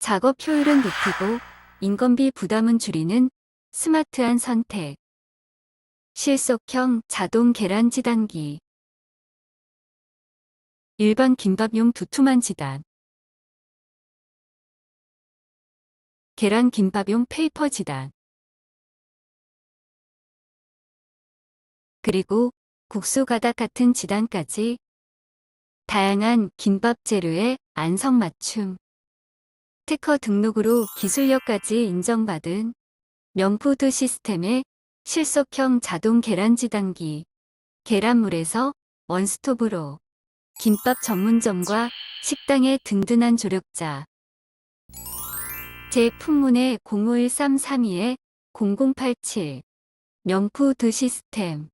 작업 효율은 높이고 인건비 부담은 줄이는 스마트한 선택. 실속형 자동 계란 지단기. 일반 김밥용 두툼한 지단. 계란 김밥용 페이퍼 지단. 그리고 국수 가닥 같은 지단까지 다양한 김밥 재료의 안성 맞춤. 특허 등록으로 기술력까지 인정받은 명푸드 시스템의 실속형 자동 계란 지단기. 계란물에서 원스톱으로 김밥 전문점과 식당의 든든한 조력자. 제 품문의 051332에 0087 명푸드 시스템